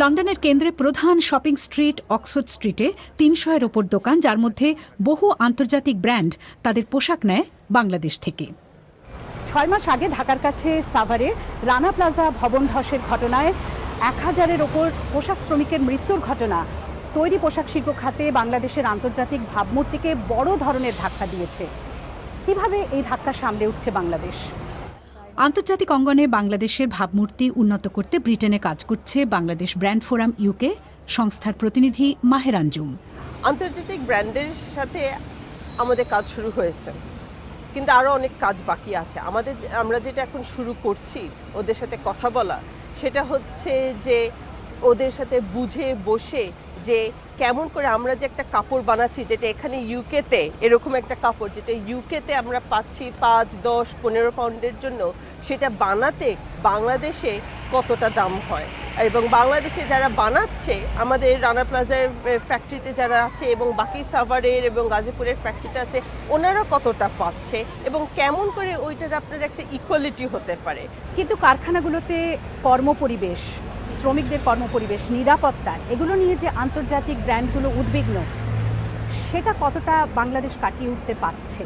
লন্ডনের কেন্দ্রে প্রধান শপিং স্ট্রিট অক্সফোর্ড স্ট্রিটে তিনশো এর ওপর দোকান, যার মধ্যে বহু আন্তর্জাতিক ব্র্যান্ড তাদের পোশাক নেয় বাংলাদেশ থেকে। ছয় মাস আগে ঢাকার কাছে সাভারে রানা প্লাজা ভবন ধসের ঘটনায় এক হাজারের ওপর পোশাক শ্রমিকের মৃত্যুর ঘটনা। তৈরি পোশাক শিল্প খাতে বাংলাদেশের আন্তর্জাতিক ভাবমূর্তিকে বড় ধরনের ধাক্কা দিয়েছে। কীভাবে এই ধাক্কা সামলে উঠছে বাংলাদেশ? আন্তর্জাতিক অঙ্গনে বাংলাদেশের ভাবমূর্তি উন্নত করতে ব্রিটেনে কাজ করছে বাংলাদেশ ব্র্যান্ড ফোরাম ইউকে সংস্থার প্রতিনিধি মাহের আঞ্জুম। আন্তর্জাতিক ব্র্যান্ডের সাথে আমাদের কাজ শুরু হয়েছে, কিন্তু আরও অনেক কাজ বাকি আছে। আমাদের আমরা যেটা এখন শুরু করছি ওদের সাথে কথা বলা, সেটা হচ্ছে যে ওদের সাথে বুঝে বসে যে কেমন করে আমরা যে একটা কাপড় বানাচ্ছি, যেটা এখানে ইউকেতে এরকম একটা কাপড়, যেটা ইউকেতে আমরা পাচ্ছি পাঁচ, দশ, পনেরো পাউন্ডের জন্য, সেটা বানাতে বাংলাদেশে কতটা দাম হয়? এবং বাংলাদেশে যারা বানাচ্ছে, আমাদের রানা প্লাজার ফ্যাক্টরিতে যারা আছে এবং বাকি সাভারের এবং গাজীপুরের ফ্যাক্টরিতে আছে, ওনারা কতটা পাচ্ছে এবং কেমন করে ওইটার আপনার একটা ইকুয়ালিটি হতে পারে? কিন্তু কারখানাগুলোতে কর্মপরিবেশ শ্রমিকদের কর্মপরিবেশ, নিরাপত্তা, এগুলো নিয়ে যে আন্তর্জাতিক ব্র্যান্ডগুলো উদ্বিগ্ন, সেটা কতটা বাংলাদেশ কাটিয়ে উঠতে পারছে?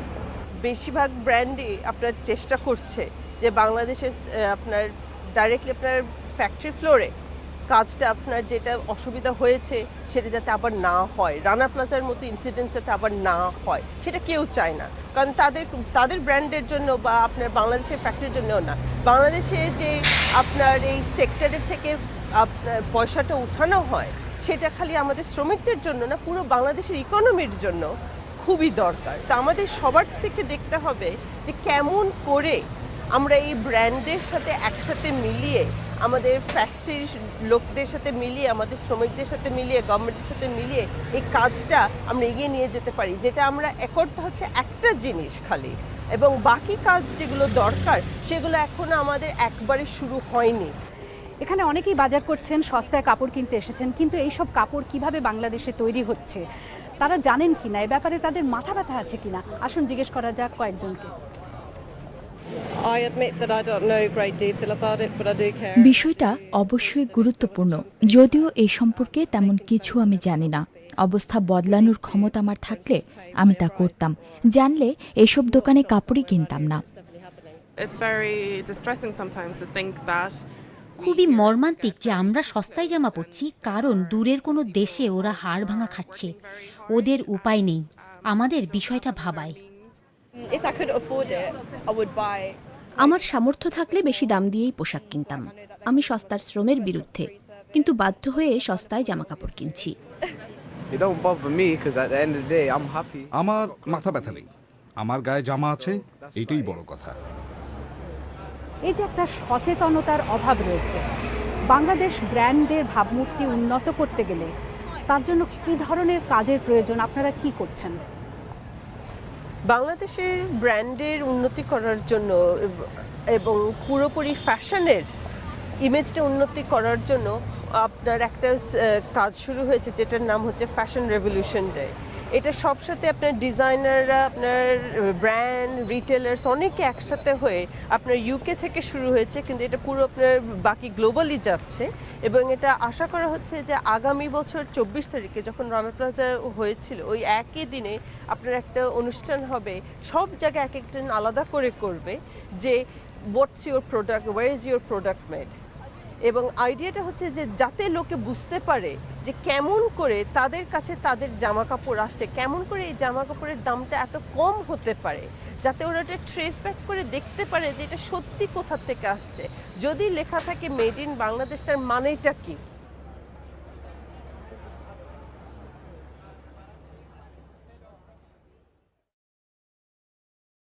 বেশিরভাগ ব্র্যান্ডই আপনার চেষ্টা করছে যে বাংলাদেশের আপনার ডাইরেক্টলি আপনার ফ্যাক্টরি ফ্লোরে কাজটা আপনার যেটা অসুবিধা হয়েছে সেটা যাতে আবার না হয়। রানা প্লাজার মতো ইনসিডেন্ট যাতে আবার না হয়, সেটা কেউ চায় না। কারণ তাদের তাদের ব্র্যান্ডের জন্য বা আপনার বাংলাদেশের ফ্যাক্টরির জন্যও না। বাংলাদেশে যে আপনার এই সেক্টরের থেকে পয়সাটা উঠানো হয়, সেটা খালি আমাদের শ্রমিকদের জন্য না, পুরো বাংলাদেশের ইকোনমির জন্য খুবই দরকার। তা আমাদের সবার থেকে দেখতে হবে যে কেমন করে আমরা এই ব্র্যান্ডের সাথে একসাথে মিলিয়ে, আমাদের ফ্যাক্টরির লোকদের সাথে মিলিয়ে, আমাদের শ্রমিকদের সাথে মিলিয়ে গভর্নমেন্টের সাথে মিলিয়ে এই কাজটা আমরা এগিয়ে নিয়ে যেতে পারি, যেটা আমরা একরটা হচ্ছে একটা জিনিস খালি। এবং বাকি কাজ যেগুলো দরকার, সেগুলো এখনও আমাদের একবারে শুরু হয়নি। এখানে অনেকেই বাজার করছেন সস্তায় কাপড় কিনতে এসেছেন কিন্তু এই সব কাপড় কীভাবে বাংলাদেশে তৈরি হচ্ছে তারা জানেন কিনা? এ ব্যাপারে তাদের মাথা ব্যথা আছে কিনা? আসুন জিজ্ঞেস করা যাক কয়েকজনকে. বিষয়টা অবশ্যই গুরুত্বপূর্ণ যদিও এই সম্পর্কে তেমন কিছু আমি জানি না। অবস্থা বদলানোর ক্ষমতা আমার থাকলে আমি তা করতাম। জানলে এসব দোকানে কাপড়ই কিনতাম না। It's very distressing sometimes to think that খুবই মর্মান্তিক যে আমরা সস্তায় জামা পড়ছি কারণ দূরের কোনো দেশে ওরা হাড় ভাঙা খাচ্ছে ওদের উপায় নেই। আমাদের বিষয়টা ভাবায়. আমার সামর্থ্য থাকলে বেশি দাম দিয়েই পোশাক কিনতাম। আমি সস্তার শ্রমের বিরুদ্ধে কিন্তু বাধ্য হয়ে সস্তায় জামা কাপড় কিনছি. আমার মাথা ব্যথা নেই। আমার গায়ে জামা আছে এইটাই বড় কথা। এই যে একটা সচেতনতার অভাব রয়েছে, বাংলাদেশ ব্র্যান্ডের ভাবমূর্তি উন্নত করতে গেলে তার জন্য কি ধরনের কাজের প্রয়োজন? আপনারা কি করছেন? বাংলাদেশের ব্র্যান্ডের উন্নতি করার জন্য এবং পুরোপুরি ফ্যাশনের ইমেজটা উন্নতি করার জন্য আপনার একটা কাজ শুরু হয়েছে যেটার নাম হচ্ছে ফ্যাশন রেভলিউশন ডে। এটা সব সাথে আপনার ডিজাইনাররা, আপনার ব্র্যান্ড রিটেলার্স অনেকে একসাথে হয়ে আপনার ইউকে থেকে শুরু হয়েছে, কিন্তু এটা পুরো আপনার বাকি গ্লোবালি যাচ্ছে। এবং এটা আশা করা হচ্ছে যে আগামী বছর চব্বিশ তারিখে যখন রানা প্লাজা হয়েছিল, ওই একই দিনে আপনার একটা অনুষ্ঠান হবে। সব জায়গায় এক একজন আলাদা করে করবে যে what's your product where is your product made এবং আইডিয়াটা হচ্ছে যে যাতে লোকে বুঝতে পারে যে কেমন করে তাদের কাছে তাদের জামা কাপড় আসছে, কেমন করে এই জামা কাপড়ের দামটা এত কম হতে পারে, যাতে ওরা এটা ট্রেস ব্যাক করে দেখতে পারে যে এটা সত্যি কোথা থেকে আসছে। যদি লেখা থাকে মেড ইন বাংলাদেশ, তার মানেটা কি?